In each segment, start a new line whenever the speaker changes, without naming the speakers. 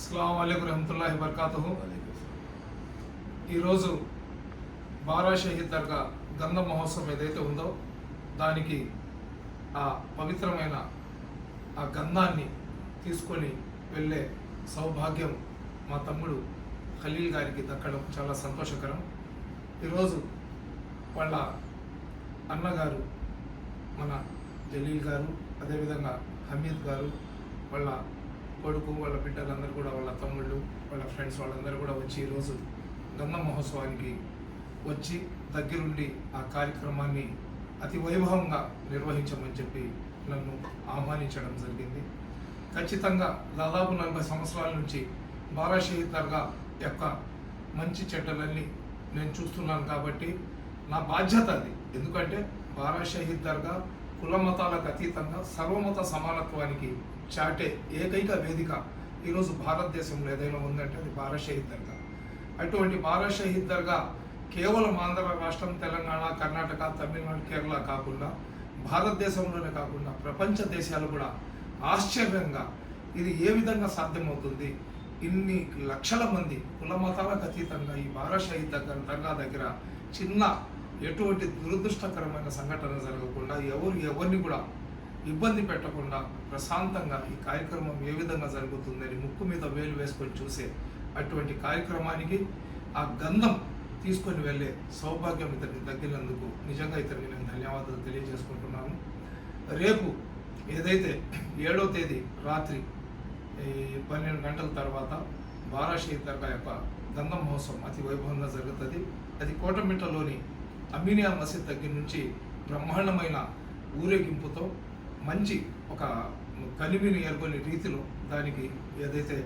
అస్సలం అయికు రహమతుల్లాహి బర్కాతు ఈరోజు బారా షహీద్ దర్గా గంధ మహోత్సవం ఏదైతే ఉందో దానికి ఆ పవిత్రమైన ఆ గంధాన్ని తీసుకొని వెళ్ళే సౌభాగ్యం మా తమ్ముడు ఖలీల్ గారికి దక్కడం చాలా సంతోషకరం. ఈరోజు వాళ్ళ అన్నగారు మన జలీల్ గారు అదేవిధంగా హమీద్ గారు వాళ్ళ కొడుకు వాళ్ళ బిడ్డలందరూ కూడా వాళ్ళ తమ్ముళ్ళు వాళ్ళ ఫ్రెండ్స్ వాళ్ళందరూ కూడా వచ్చి ఈరోజు గంధ మహోత్సవానికి వచ్చి దగ్గరుండి ఆ కార్యక్రమాన్ని అతి వైభవంగా నిర్వహించమని చెప్పి నన్ను ఆహ్వానించడం జరిగింది. ఖచ్చితంగా దాదాపు నలభై సంవత్సరాల నుంచి బారా షహీద్ దర్గా యొక్క మంచి చెడ్డలన్నీ నేను చూస్తున్నాను కాబట్టి నా బాధ్యత అది. ఎందుకంటే బారా షహీద్ దర్గా కుల మతాలకు అతీతంగా సర్వమత సమానత్వానికి చాటే ఏకైక వేదిక ఈరోజు భారతదేశంలో ఏదైనా ఉందంటే అది బారా షహీద్ దర్గా. అటువంటి భారత్ షహీద్ దర్గా కేవలం ఆంధ్ర రాష్ట్రం తెలంగాణ కర్ణాటక తమిళనాడు కేరళ కాకుండా భారతదేశంలోనే కాకుండా ప్రపంచ దేశాలు కూడా ఆశ్చర్యంగా ఇది ఏ విధంగా సాధ్యమవుతుంది? ఇన్ని లక్షల మంది కుల మతాలకు అతీతంగా ఈ భారత్ షహీద్ దగ్గర దర్గా దగ్గర చిన్న ఎటువంటి దురదృష్టకరమైన సంఘటన జరగకుండా ఎవరు ఎవరిని కూడా ఇబ్బంది పెట్టకుండా ప్రశాంతంగా ఈ కార్యక్రమం ఏ విధంగా జరుగుతుందని ముక్కు మీద వేలు వేసుకొని చూసే అటువంటి కార్యక్రమానికి ఆ గంధం తీసుకొని వెళ్ళే సౌభాగ్యం ఇతనికి తగ్గినందుకు నిజంగా ఇతనికి నేను ధన్యవాదాలు తెలియజేసుకుంటున్నాను. రేపు ఏదైతే ఏడో తేదీ రాత్రి ఈ పన్నెండు గంటల తర్వాత బారాషి దర్గా యొక్క గంధం మహోత్సవం అతి వైభవంగా జరుగుతుంది. అది కోటమిట్టలోని అమీనియా మసీద్ దగ్గర నుంచి బ్రహ్మాండమైన ఊరేగింపుతో మంచి ఒక కలిమిని ఏర్పడిన రీతిలో దానికి ఏదైతే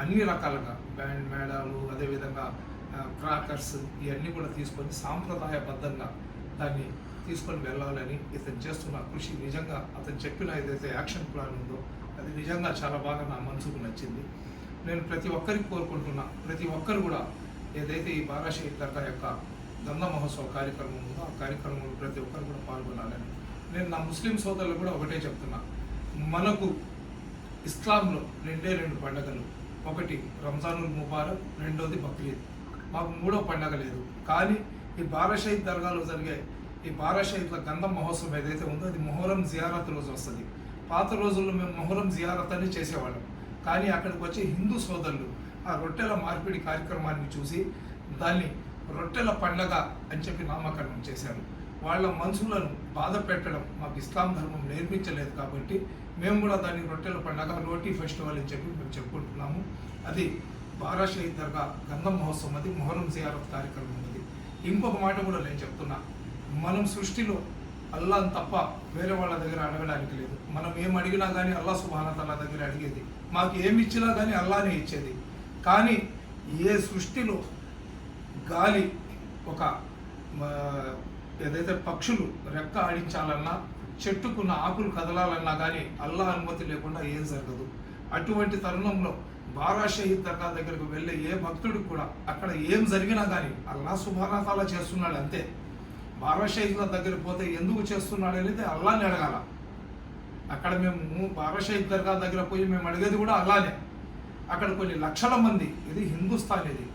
అన్ని రకాలుగా బ్యాండ్ మేళాలు అదేవిధంగా క్రాకర్స్ ఇవన్నీ కూడా తీసుకొని సాంప్రదాయబద్ధంగా దాన్ని తీసుకొని వెళ్ళాలని ఇతను చేస్తున్న కృషి. నిజంగా అతను చెప్పిన ఏదైతే యాక్షన్ ప్లాన్ ఉందో అది నిజంగా చాలా బాగా నా మనసుకు నచ్చింది. నేను ప్రతి ఒక్కరికి కోరుకుంటున్నా ప్రతి ఒక్కరు కూడా ఏదైతే ఈ బారాషహీద్ దర్గా యొక్క గంధ మహోత్సవ కార్యక్రమం ఉందో ఆ కార్యక్రమంలో ప్రతి ఒక్కరు కూడా పాల్గొనాలని నేను నా ముస్లిం సోదరులు కూడా ఒకటే చెప్తున్నా. మనకు ఇస్లాంలో రెండే రెండు పండగలు. ఒకటి రంజానుల్ ముబారక్ రెండోది బక్రీద్. మాకు మూడో పండగ లేదు. కానీ ఈ బారాషహీద్ దర్గాలో జరిగే ఈ బారాషహీద్ల గంధం మహోత్సవం ఏదైతే ఉందో అది మొహరం జియారత్ రోజు వస్తుంది. పాత రోజుల్లో మేము మొహరం జియారత్ అని చేసేవాళ్ళం. కానీ అక్కడికి వచ్చే హిందూ సోదరులు ఆ రొట్టెల మార్పిడి కార్యక్రమాన్ని చూసి దాన్ని రొట్టెల పండగ అని చెప్పి నామకరణం చేశారు. వాళ్ళ మనసులను బాధ పెట్టడం మాకు ఇస్లాం ధర్మం నేర్పించలేదు కాబట్టి మేము కూడా దాన్ని రొట్టెల పండగ రోటీ ఫెస్టివల్ అని చెప్పి మేము చెప్పుకుంటున్నాము. అది బారా షహీద్ దర్గా గంధం మహోత్సవం అది మొహరం జియారత్ కార్యక్రమం అది. ఇంకొక మాట కూడా నేను చెప్తున్నా. మనం సృష్టిలో అల్లాని తప్ప వేరే వాళ్ళ దగ్గర అడగడానికి లేదు. మనం ఏం అడిగినా కానీ అల్లా సుబానతల్లా దగ్గర అడిగేది. మాకు ఏమి ఇచ్చినా కానీ అల్లానే ఇచ్చేది. కానీ ఏ సృష్టిలో గాలి ఒక ఏదైతే పక్షులు రెక్క ఆడించాలన్నా చెట్టుకున్న ఆకులు కదలాలన్నా కానీ అల్లా అనుమతి లేకుండా ఏం జరగదు. అటువంటి తరుణంలో బారా షహీద్ దర్గా దగ్గరకు వెళ్ళే ఏ భక్తుడికి కూడా అక్కడ ఏం జరిగినా కానీ అల్లా సుభానాతాలా చేస్తున్నాడు అంతే. బారా షహీద్ల దగ్గర పోతే ఎందుకు చేస్తున్నాడు అనేది అల్లాని అడగాల. అక్కడ మేము బారా షహీద్ దర్గా దగ్గర పోయి మేము అడిగేది కూడా అల్లానే అక్కడ కొన్ని లక్షల మంది ఇది హిందుస్థాన్ ఇది.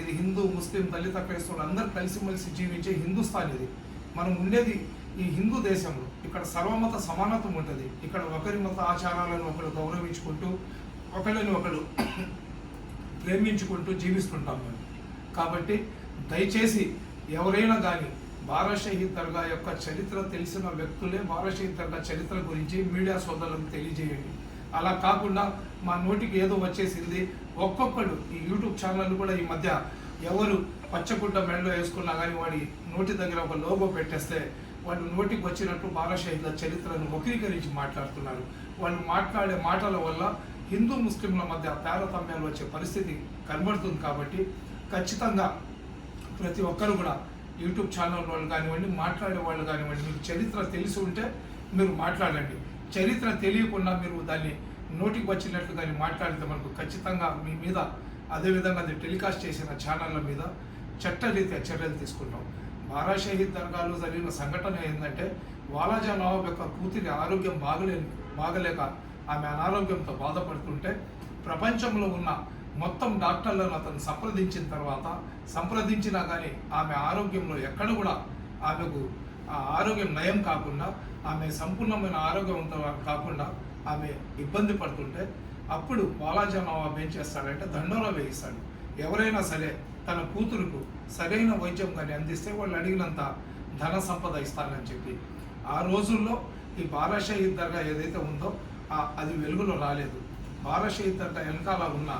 ఇది హిందూ ముస్లిం దళిత క్రైస్తవులు అందరూ కలిసిమెలిసి జీవించే హిందుస్థాన్ ఇది. మనం ఉండేది ఈ హిందూ దేశంలో. ఇక్కడ సర్వమత సమానత్వం ఉంటుంది. ఇక్కడ ఒకరి మత ఆచారాలను ఒకరు గౌరవించుకుంటూ ఒకరిని ఒకరు ప్రేమించుకుంటూ జీవిస్తుంటాం మేము. కాబట్టి దయచేసి ఎవరైనా కానీ బారా దర్గా యొక్క చరిత్ర తెలిసిన వ్యక్తులే బారా దర్గా చరిత్ర గురించి మీడియా సోదరులకు తెలియజేయండి. అలా కాకుండా మా నోటికి ఏదో వచ్చేసింది ఒక్కొక్కడు ఈ యూట్యూబ్ ఛానల్ కూడా ఈ మధ్య ఎవరు పచ్చగుడ్డ మెడలో వేసుకున్నా కానీ వాడి నోటి దగ్గర ఒక లోగో పెట్టేస్తే వాళ్ళు నోటికి వచ్చినట్టు బారా చరిత్రను వక్రీకరించి మాట్లాడుతున్నారు. వాళ్ళు మాట్లాడే మాటల వల్ల హిందూ ముస్లింల మధ్య తారతమ్యాలు వచ్చే పరిస్థితి కనబడుతుంది కాబట్టి ఖచ్చితంగా ప్రతి ఒక్కరు కూడా యూట్యూబ్ ఛానల్ వాళ్ళు కానివ్వండి మాట్లాడే వాళ్ళు కానివ్వండి మీకు చరిత్ర తెలిసి ఉంటే మీరు మాట్లాడండి. చరిత్ర తెలియకుండా మీరు దాన్ని నోటికి వచ్చినట్లు కానీ మాట్లాడితే మనకు ఖచ్చితంగా మీ మీద అదేవిధంగా అది టెలికాస్ట్ చేసిన ఛానళ్ళ మీద చట్టరీత్యా చర్యలు తీసుకుంటాం. బారా షహీద్ దర్గాలో జరిగిన సంఘటన ఏంటంటే వాలాజా నవాబ్ యొక్క కూతురి ఆరోగ్యం బాగలే బాగలేక ఆమె అనారోగ్యంతో బాధపడుతుంటే ప్రపంచంలో ఉన్న మొత్తం డాక్టర్లను అతను సంప్రదించిన తర్వాత సంప్రదించినా కానీ ఆమె ఆరోగ్యంలో ఎక్కడ కూడా ఆమెకు ఆ ఆరోగ్యం నయం కాకుండా ఆమె సంపూర్ణమైన ఆరోగ్యవంతం కాకుండా ఆమె ఇబ్బంది పడుతుంటే అప్పుడు బాలాజీ నవాబ్ ఏం చేస్తాడంటే దండోరా వేయిస్తాడు. ఎవరైనా సరే తన కూతురుకు సరైన వైద్యం కానీ అందిస్తే వాళ్ళు అడిగినంత ధన సంపద ఇస్తానని చెప్పి. ఆ రోజుల్లో ఈ బారాషహీద్ దర్గా ఏదైతే ఉందో అది వెలుగులో రాలేదు. బారాషహీద్ దర్గా వెనకాల ఉన్న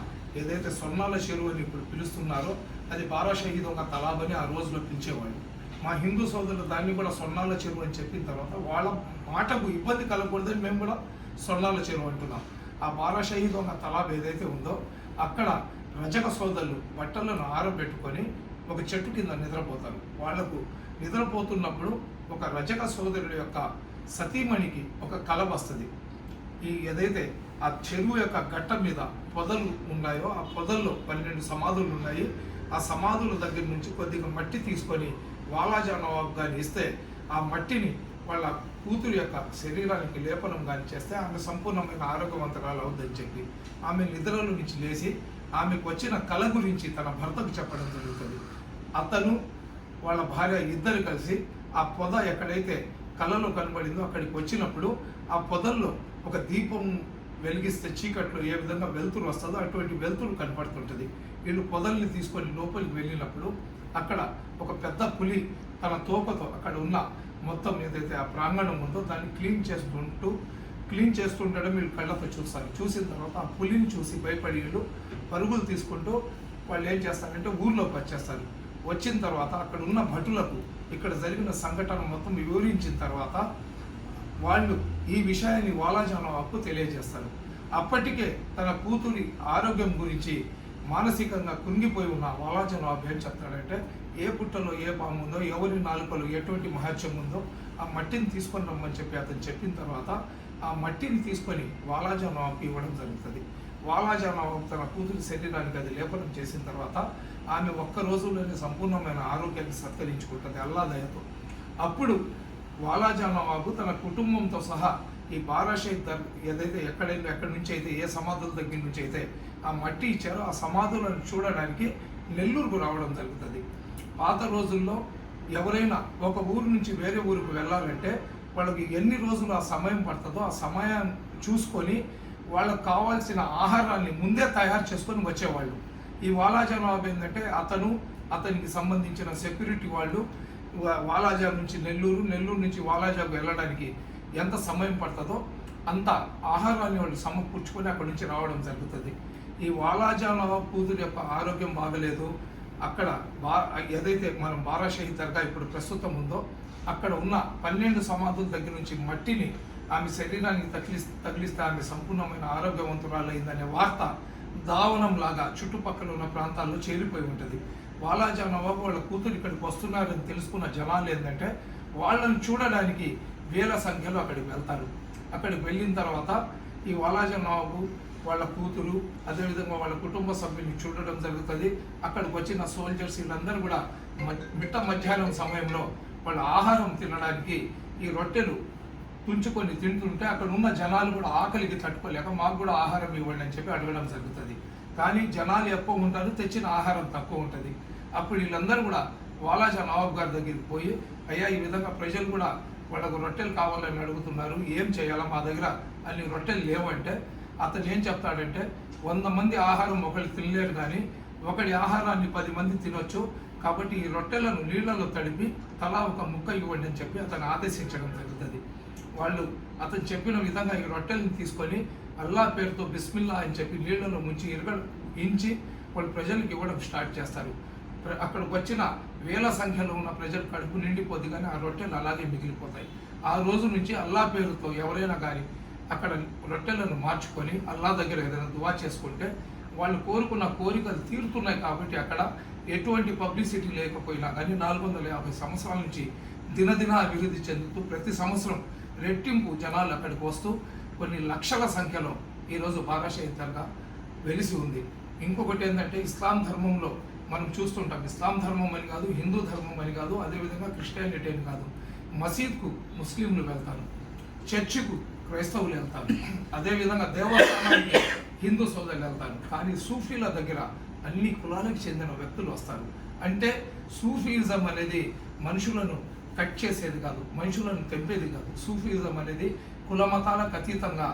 ఏదైతే స్వర్ణాల చెరువు అని ఇప్పుడు పిలుస్తున్నారో అది బారాషహీద్ ఒక తలాబని ఆ రోజులో పిలిచేవాళ్ళు. మా హిందూ సోదరులు దాన్ని కూడా స్వర్ణాల చెరువు అని చెప్పిన తర్వాత వాళ్ళ మాటకు ఇబ్బంది కలగకూడదని మేము కూడా సొల్లాల చెరువు అంటున్నాం. ఆ బారాషహీద్ ఒక తలాబ్ ఏదైతే ఉందో అక్కడ రజక సోదరులు బట్టలను ఆరబెట్టుకొని ఒక చెట్టు కింద నిద్రపోతారు. వాళ్ళకు నిద్రపోతున్నప్పుడు ఒక రజక సోదరుడు యొక్క సతీమణికి ఒక కల వస్తుంది. ఈ ఏదైతే ఆ చెరువు యొక్క గట్ట మీద పొదలు ఉన్నాయో ఆ పొదల్లో పన్నెండు సమాధులు ఉన్నాయి. ఆ సమాధుల దగ్గర నుంచి కొద్దిగా మట్టి తీసుకొని వాలాజా నవాబ్ గారిని ఇస్తే ఆ మట్టిని వాళ్ళ కూతురు యొక్క శరీరానికి లేపనం కానీ చేస్తే ఆమె సంపూర్ణమైన ఆరోగ్యవంతరాలు అవుద్దని చెప్పి ఆమె నిద్రల నుంచి లేచి ఆమెకు వచ్చిన కళ గురించి తన భర్తకు చెప్పడం జరుగుతుంది. అతను వాళ్ళ భార్య ఇద్దరు కలిసి ఆ పొద ఎక్కడైతే కళలో కనబడిందో అక్కడికి వచ్చినప్పుడు ఆ పొదల్లో ఒక దీపం వెలిగిస్తే చీకట్లో ఏ విధంగా వెలుతురు వస్తుందో అటువంటి వెలుతురు కనపడుతుంటుంది. వీళ్ళు పొదల్ని తీసుకొని లోపలికి వెళ్ళినప్పుడు అక్కడ ఒక పెద్ద పులి తన తోకతో అక్కడ ఉన్న మొత్తం ఏదైతే ఆ ప్రాంగణం ఉందో దాన్ని క్లీన్ చేసుకుంటూ క్లీన్ చేస్తుంటాడో మీరు కళ్ళతో చూస్తారు. చూసిన తర్వాత ఆ పులిని చూసి భయపడి వీళ్ళు పరుగులు తీసుకుంటూ వాళ్ళు ఏం చేస్తారంటే ఊర్లోకి వచ్చేస్తారు. వచ్చిన తర్వాత అక్కడ ఉన్న భటులకు ఇక్కడ జరిగిన సంఘటన మొత్తం వివరించిన తర్వాత వాళ్ళు ఈ విషయాన్ని వాలాజానవాకు తెలియజేస్తారు. అప్పటికే తన కూతురి ఆరోగ్యం గురించి మానసికంగా కుంగిపోయి ఉన్న వాలాజానవాబు ఏం చెప్తాడంటే ఏ పుట్టలో ఏ పాము ఉందో ఎవరి నాలుకలో ఎటువంటి మహత్యం ఉందో ఆ మట్టిని తీసుకొని రమ్మని చెప్పి అతను చెప్పిన తర్వాత ఆ మట్టిని తీసుకొని వాలాజన్ బాబుకి ఇవ్వడం జరుగుతుంది. వాలాజన్ బాబు తన కూతురు శరీరానికి అది లేపనం చేసిన తర్వాత ఆమె ఒక్క రోజుల్లోనే సంపూర్ణమైన ఆరోగ్యాన్ని సత్కరించుకుంటుంది అల్లాదయతో. అప్పుడు వాలాజా బాబు తన కుటుంబంతో సహా ఈ బారాషేద్ దర్ ఏదైతే ఎక్కడైనా ఎక్కడి నుంచి అయితే ఏ సమాధుల దగ్గర నుంచి అయితే ఆ మట్టి ఇచ్చారో ఆ సమాధులను చూడడానికి నెల్లూరుకు రావడం జరుగుతుంది. పాత రోజుల్లో ఎవరైనా ఒక ఊరు నుంచి వేరే ఊరికి వెళ్ళాలంటే వాళ్ళకి ఎన్ని రోజులు ఆ సమయం పడుతుందో ఆ సమయం చూసుకొని వాళ్ళకు కావాల్సిన ఆహారాన్ని ముందే తయారు చేసుకొని వచ్చేవాళ్ళు. ఈ వాలాజనాబ్ ఏంటంటే అతను అతనికి సంబంధించిన సెక్యూరిటీ వాళ్ళు వా- వాలాజా నుంచి నెల్లూరు నెల్లూరు నుంచి వాలాజాకు వెళ్ళడానికి ఎంత సమయం పడుతుందో అంత ఆహారాన్ని వాళ్ళు సమకూర్చుకొని అక్కడి నుంచి రావడం జరుగుతుంది. ఈ వాలాజా కూతురు యొక్క ఆరోగ్యం బాగలేదు. అక్కడ బా ఏదైతే మనం బారాషహి దర్గా ఇప్పుడు ప్రస్తుతం ఉందో అక్కడ ఉన్న పన్నెండు సమాధుల దగ్గర నుంచి మట్టిని ఆమె శరీరానికి తగిలి తగిలిస్తే ఆమె సంపూర్ణమైన ఆరోగ్యవంతురాలైందనే వార్త దావనం లాగా చుట్టుపక్కల ఉన్న ప్రాంతాల్లో చేరిపోయి ఉంటుంది. వాలాజా నవాబు వాళ్ళ కూతురు ఇక్కడికి వస్తున్నారని తెలుసుకున్న జనాలు ఏంటంటే వాళ్ళని చూడడానికి వేల సంఖ్యలో అక్కడికి వెళ్తారు. అక్కడికి వెళ్ళిన తర్వాత ఈ వాలాజా నవాబు వాళ్ళ కూతురు అదేవిధంగా వాళ్ళ కుటుంబ సభ్యుల్ని చూడడం జరుగుతుంది. అక్కడికి వచ్చిన సోల్జర్స్ వీళ్ళందరూ కూడా మిట్ట మధ్యాహ్నం సమయంలో వాళ్ళ ఆహారం తినడానికి ఈ రొట్టెలు తుంచుకొని తింటుంటే అక్కడ ఉన్న జనాలు కూడా ఆకలికి తట్టుకోలేక మాకు కూడా ఆహారం ఇవ్వండి అని చెప్పి అడగడం జరుగుతుంది. కానీ జనాలు ఎక్కువ ఉంటారు తెచ్చిన ఆహారం తక్కువ ఉంటుంది. అప్పుడు వీళ్ళందరూ కూడా వాలాజా నవాబ్ గారి దగ్గరికి పోయి అయ్యా ఈ విధంగా ప్రజలు కూడా వాళ్ళకు రొట్టెలు కావాలని అడుగుతున్నారు ఏం చేయాలా మా దగ్గర? అన్ని రొట్టెలు లేవంటే అతను ఏం చెప్తాడంటే వంద మంది ఆహారం ఒకళ్ళు తినలేరు కానీ ఒకటి ఆహారాన్ని పది మంది తినొచ్చు. కాబట్టి ఈ రొట్టెలను నీళ్ళలో తడిపి తలా ఒక ముక్క ఇవ్వండి అని చెప్పి అతను ఆదేశించడం జరుగుతుంది. వాళ్ళు అతను చెప్పిన విధంగా ఈ రొట్టెలను తీసుకొని అల్లా పేరుతో బిస్మిల్లా అని చెప్పి నీళ్ళలో ముంచి ఇరగ ఇంచి వాళ్ళు ప్రజలకు ఇవ్వడం స్టార్ట్ చేస్తారు. అక్కడికి వచ్చిన వేల సంఖ్యలో ఉన్న ప్రజలు కడుపు నిండిపోద్ది కానీ ఆ రొట్టెలు అలాగే మిగిలిపోతాయి. ఆ రోజు నుంచి అల్లా పేరుతో ఎవరైనా కానీ అక్కడ రొట్టెలను మార్చుకొని అల్లా దగ్గర ఏదైనా దువా చేసుకుంటే వాళ్ళు కోరుకున్న కోరికలు తీరుతున్నాయి కాబట్టి అక్కడ ఎటువంటి పబ్లిసిటీ లేకపోయినా కానీ నాలుగు వందల యాభై సంవత్సరాల నుంచి దినదిన అభివృద్ధి చెందుతూ ప్రతి సంవత్సరం రెట్టింపు జనాలు అక్కడికి వస్తూ కొన్ని లక్షల సంఖ్యలో ఈరోజు బారాషహితంగా వెలిసి ఉంది. ఇంకొకటి ఏంటంటే ఇస్లాం ధర్మంలో మనం చూస్తుంటాం. ఇస్లాం ధర్మం అని కాదు హిందూ ధర్మం అని కాదు అదేవిధంగా క్రిస్టియానిటీ అని కాదు. మసీద్కు ముస్లింలు వెళ్తారు. చర్చికు క్రైస్తవులు వెళ్తారు. అదేవిధంగా దేవస్థానానికి హిందూ సోదరులు వెళ్తారు. కానీ సూఫీల దగ్గర అన్ని కులాలకు చెందిన వ్యక్తులు వస్తారు. అంటే సూఫీజం అనేది మనుషులను కట్ చేసేది కాదు మనుషులను తెంపేది కాదు. సూఫీజం అనేది కుల మతాలకు అతీతంగా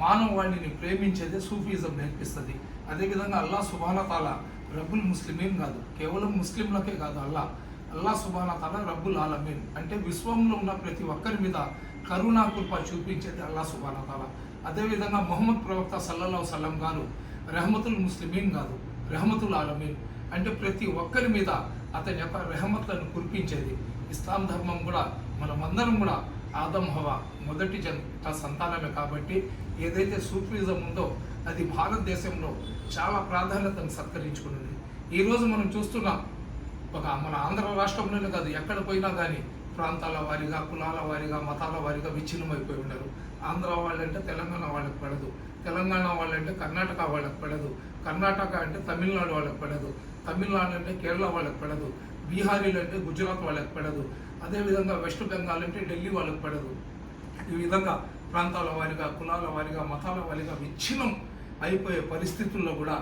మానవాళిని ప్రేమించేదే సూఫీజం నేర్పిస్తుంది. అదేవిధంగా అల్లా సుబానతాల రబ్బుల్ ముస్లిమీన్ కాదు. కేవలం ముస్లింలకే కాదు అల్లా. అల్లా సుబానతాల రబ్బుల్ ఆలమీన్. అంటే విశ్వంలో ఉన్న ప్రతి ఒక్కరి మీద కరుణా కృప చూపించేది అల్లా సుబానతాల అదేవిధంగా మొహమ్మద్ ప్రవక్త సల్లల్లా సల్లం గారు రెహమతుల్ ముస్లిమీన్ కాదు రెహమతుల్ ఆలమీన్. అంటే ప్రతి ఒక్కరి మీద అతని యొక్క రెహమత్లను కురిపించేది. ఇస్లాం ధర్మం కూడా మనమందరం కూడా ఆదం హవా మొదటి జంట సంతానమే కాబట్టి ఏదైతే సూఫిజం ఉందో అది భారతదేశంలో చాలా ప్రాధాన్యతను సత్కరించుకున్నది. ఈరోజు మనం చూస్తున్నాం ఒక మన ఆంధ్ర రాష్ట్రంలోనే కాదు ఎక్కడ పోయినా కానీ ప్రాంతాల వారీగా కులాల వారీగా మతాల వారీగా విచ్ఛిన్నమైపోయి ఉన్నారు ఆంధ్ర వాళ్ళంటే తెలంగాణ వాళ్ళకి పడదు. తెలంగాణ వాళ్ళంటే కర్ణాటక వాళ్ళకి పడదు. కర్ణాటక అంటే తమిళనాడు వాళ్ళకి పడదు. తమిళనాడు అంటే కేరళ వాళ్ళకి పడదు. బీహారీలు అంటే గుజరాత్ వాళ్ళకి పడదు. అదేవిధంగా వెస్ట్ బెంగాల్ అంటే ఢిల్లీ వాళ్ళకి పడదు. ఈ విధంగా ప్రాంతాల వారిగా కులాల వారిగా మతాల వారిగా విచ్ఛిన్నం అయిపోయే పరిస్థితుల్లో కూడా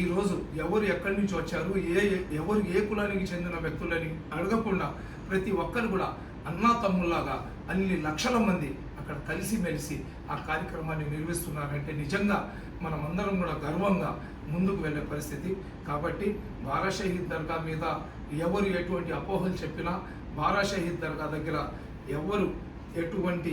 ఈరోజు ఎవరు ఎక్కడి నుంచి వచ్చారు? ఏ ఎవరు ఏ కులానికి చెందిన వ్యక్తులని అడగకుండా ప్రతి ఒక్కరు కూడా అన్నా తమ్ముల్లాగా అన్ని లక్షల మంది అక్కడ కలిసిమెలిసి ఆ కార్యక్రమాన్ని నిర్వహిస్తున్నారంటే నిజంగా మనమందరం కూడా గర్వంగా ముందుకు వెళ్ళే పరిస్థితి. కాబట్టి బారా షహీద్ దర్గా మీద ఎవరు ఎటువంటి అపోహలు చెప్పినా బారా షహీద్ దర్గా దగ్గర ఎవరు ఎటువంటి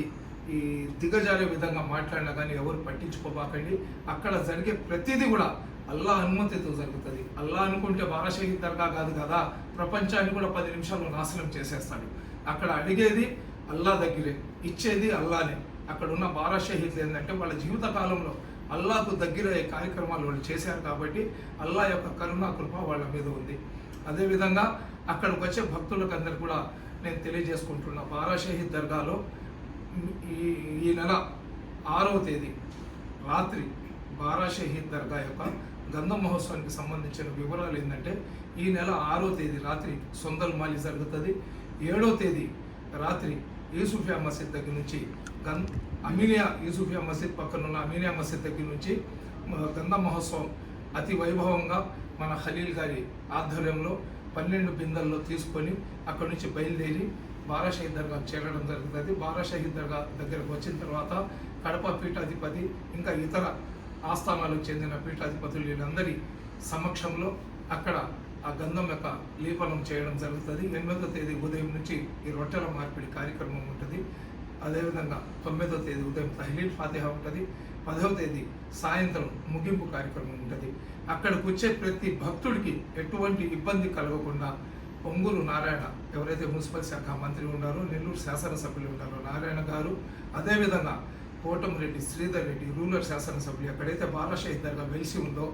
ఈ దిగజారే విధంగా మాట్లాడినా కానీ ఎవరు పట్టించుకోబాకండి. అక్కడ జరిగే ప్రతిదీ కూడా అల్లా అనుమతితో జరుగుతుంది. అల్లా అనుకుంటే బారా దర్గా కాదు కదా ప్రపంచాన్ని కూడా పది నిమిషాల్లో నాశనం చేసేస్తాడు. అక్కడ అడిగేది అల్లా దగ్గరే ఇచ్చేది అల్లానే. అక్కడ ఉన్న బారా ఏంటంటే వాళ్ళ జీవిత కాలంలో అల్లాకు దగ్గర కార్యక్రమాలు వాళ్ళు చేశారు కాబట్టి అల్లా యొక్క కరుణా కృప వాళ్ళ మీద ఉంది. అదేవిధంగా అక్కడికి వచ్చే భక్తులకు అందరు కూడా నేను తెలియజేసుకుంటున్నా బారా షహీద్ దర్గాలో ఈ ఈ నెల ఆరవ తేదీ రాత్రి బారా షహీద్ దర్గా యొక్క గంధం మహోత్సవానికి సంబంధించిన వివరాలు ఏంటంటే ఈ నెల ఆరో తేదీ రాత్రి సొందల్ మాలి జరుగుతుంది. ఏడో తేదీ రాత్రి యూసుఫియా మసీద్ దగ్గర నుంచి గన్ అమీనియా యూసుఫియా మసీద్ పక్కన ఉన్న అమీనియా మసీద్ దగ్గర నుంచి గంధ మహోత్సవం అతి వైభవంగా మన ఖలీల్ గారి ఆధ్వర్యంలో పన్నెండు బిందెల్లో తీసుకొని అక్కడి నుంచి బయలుదేరి బారా షహీద్ దర్గా చేరడం జరుగుతుంది. బారా షహీద్ దర్గా దగ్గరకు వచ్చిన తర్వాత కడప పీఠాధిపతి ఇంకా ఇతర ఆస్థానాలకు చెందిన పీఠాధిపతులు వీళ్ళందరి సమక్షంలో అక్కడ ఆ గంధం యొక్క లేపనం చేయడం జరుగుతుంది. ఎనిమిదో తేదీ ఉదయం నుంచి ఈ రొట్టెల మార్పిడి కార్యక్రమం ఉంటుంది. అదేవిధంగా తొమ్మిదో తేదీ ఉదయం తహ్లీల్ ఫాతిహా ఉంటుంది. పదవ తేదీ సాయంత్రం ముగింపు కార్యక్రమం ఉంటుంది. అక్కడికి వచ్చే ప్రతి భక్తుడికి ఎటువంటి ఇబ్బంది కలగకుండా పొంగులు నారాయణ ఎవరైతే మున్సిపల్ శాఖ మంత్రి ఉన్నారో నెల్లూరు శాసనసభ్యులు ఉన్నారో నారాయణ గారు అదేవిధంగా కోటంరెడ్డి శ్రీధర్ రెడ్డి రూరల్ శాసనసభ్యులు ఎక్కడైతే బాలషహీద్ వెలిసి ఉందో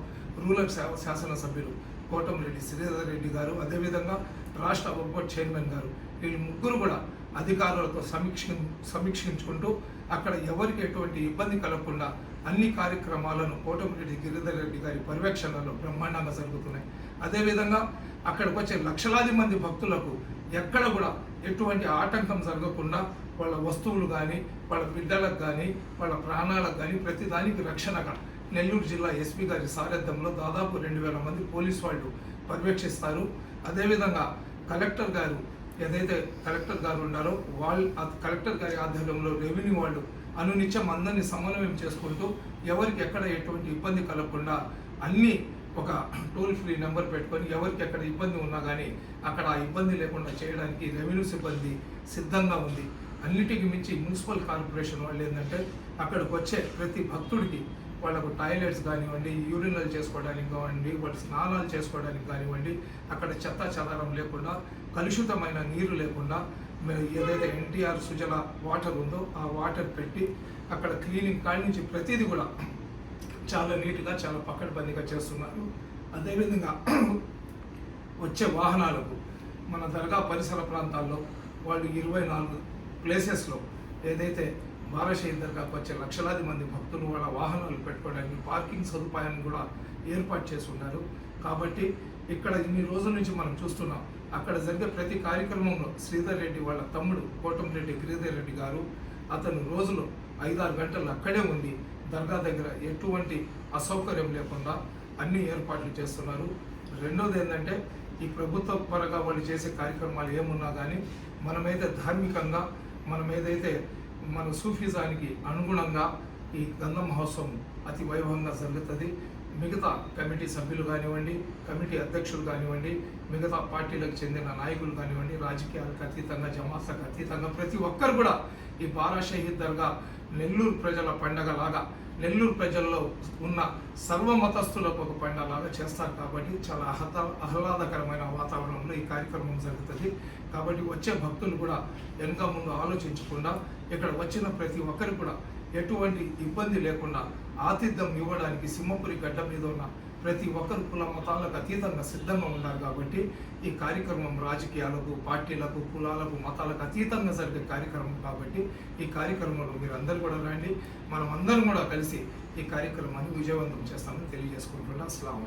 రూరల్ శా- శాసనసభ్యులు కోటంరెడ్డి శ్రీధర్ రెడ్డి గారు అదేవిధంగా రాష్ట్ర బొబ్బట్ చైర్మన్ గారు వీళ్ళు ముగ్గురు కూడా అధికారులతో సమీక్ష సమీక్షించుకుంటూ అక్కడ ఎవరికి ఎటువంటి ఇబ్బంది కలగకుండా అన్ని కార్యక్రమాలను కోటమిరెడ్డి గిరిధర్ రెడ్డి గారి పర్యవేక్షణలో బ్రహ్మాండంగా జరుగుతున్నాయి. అదేవిధంగా అక్కడికి వచ్చే లక్షలాది మంది భక్తులకు ఎక్కడ కూడా ఎటువంటి ఆటంకం జరగకుండా వాళ్ళ వస్తువులు కానీ వాళ్ళ బిడ్డలకు కానీ వాళ్ళ ప్రాణాలకు కానీ ప్రతిదానికి రక్షణ రక్షణగా నెల్లూరు జిల్లా ఎస్పీ గారి సారథ్యంలో దాదాపు రెండు వేల మంది పోలీసు వాళ్ళు పర్యవేక్షిస్తారు. అదేవిధంగా కలెక్టర్ గారు ఏదైతే కలెక్టర్ గారు ఉన్నారో వాళ్ళు కలెక్టర్ గారి ఆధ్వర్యంలో రెవెన్యూ వాళ్ళు అనునిత్యం అందరినీ సమన్వయం చేసుకుంటూ ఎవరికి ఎక్కడ ఎటువంటి ఇబ్బంది కలగకుండా అన్ని ఒక టోల్ ఫ్రీ నెంబర్ పెట్టుకొని ఎవరికి ఎక్కడ ఇబ్బంది ఉన్నా కానీ అక్కడ ఆ ఇబ్బంది లేకుండా చేయడానికి రెవెన్యూ సిబ్బంది సిద్ధంగా ఉంది. అన్నిటికి మించి మున్సిపల్ కార్పొరేషన్ వాళ్ళు ఏంటంటే అక్కడికి వచ్చే ప్రతి భక్తుడికి వాళ్ళకు టాయిలెట్స్ కానివ్వండి యూరినల్ చేసుకోవడానికి కానివ్వండి వాళ్ళ స్నానాలు చేసుకోవడానికి కానివ్వండి అక్కడ చెత్త చెదారం లేకుండా కలుషితమైన నీరు లేకుండా ఏదైతే ఎన్టీఆర్ సుజల వాటర్ ఉందో ఆ వాటర్ పెట్టి అక్కడ క్లీనింగ్ కాడి నుంచి ప్రతిదీ కూడా చాలా నీట్గా చాలా పకడ్బందీగా చేస్తున్నారు. అదేవిధంగా వచ్చే వాహనాలకు మన దర్గా పరిసర ప్రాంతాల్లో వాళ్ళు ఇరవై నాలుగు ప్లేసెస్లో ఏదైతే బాలశహీద్ దర్గాకు వచ్చే లక్షలాది మంది భక్తులు వాళ్ళ వాహనాలు పెట్టుకోవడానికి పార్కింగ్ సదుపాయాన్ని కూడా ఏర్పాటు చేస్తున్నారు. కాబట్టి ఇక్కడ ఇన్ని రోజుల నుంచి మనం చూస్తున్నాం అక్కడ జరిగే ప్రతి కార్యక్రమంలో శ్రీధర్ రెడ్డి వాళ్ళ తమ్ముడు కోటంరెడ్డి గిరిధర్ రెడ్డి గారు అతను రోజులో ఐదారు గంటలు అక్కడే ఉండి దర్గా దగ్గర ఎటువంటి అసౌకర్యం లేకుండా అన్ని ఏర్పాట్లు చేస్తున్నారు. రెండోది ఏంటంటే ఈ ప్రభుత్వ పరంగా వాళ్ళు చేసే కార్యక్రమాలు ఏమున్నా కానీ మనమైతే ధార్మికంగా మనం ఏదైతే మన సూఫిజానికి అనుగుణంగా ఈ గంధ మహోత్సవం అతి వైభవంగా జరుగుతుంది. మిగతా కమిటీ సభ్యులు కానివ్వండి కమిటీ అధ్యక్షులు కానివ్వండి మిగతా పార్టీలకు చెందిన నాయకులు కానివ్వండి రాజకీయాలకు అతీతంగా జమాత్లకు అతీతంగా ప్రతి ఒక్కరు కూడా ఈ బారా షహీద్ దర్గా నెల్లూరు ప్రజల పండగలాగా నెల్లూరు ప్రజల్లో ఉన్న సర్వ మతస్థులకు ఒక పండగలాగా చేస్తారు కాబట్టి చాలా ఆహ్లాద ఆహ్లాదకరమైన వాతావరణంలో ఈ కార్యక్రమం జరుగుతుంది. కాబట్టి వచ్చే భక్తులు కూడా వెనుక ముందు ఆలోచించకుండా ఇక్కడ వచ్చిన ప్రతి ఒక్కరు కూడా ఎటువంటి ఇబ్బంది లేకుండా ఆతిథ్యం ఇవ్వడానికి సింహపురి గడ్డ మీద ఉన్న ప్రతి ఒక్కరు కుల మతాలకు అతీతంగా సిద్ధంగా ఉన్నారు కాబట్టి ఈ కార్యక్రమం రాజకీయాలకు పార్టీలకు కులాలకు మతాలకు అతీతంగా జరిగే కార్యక్రమం కాబట్టి ఈ కార్యక్రమంలో మీరు అందరూ కూడా రండి. మనం అందరం కూడా కలిసి ఈ కార్యక్రమాన్ని విజయవంతం చేస్తామని తెలియజేసుకుంటున్నాను అస్సలం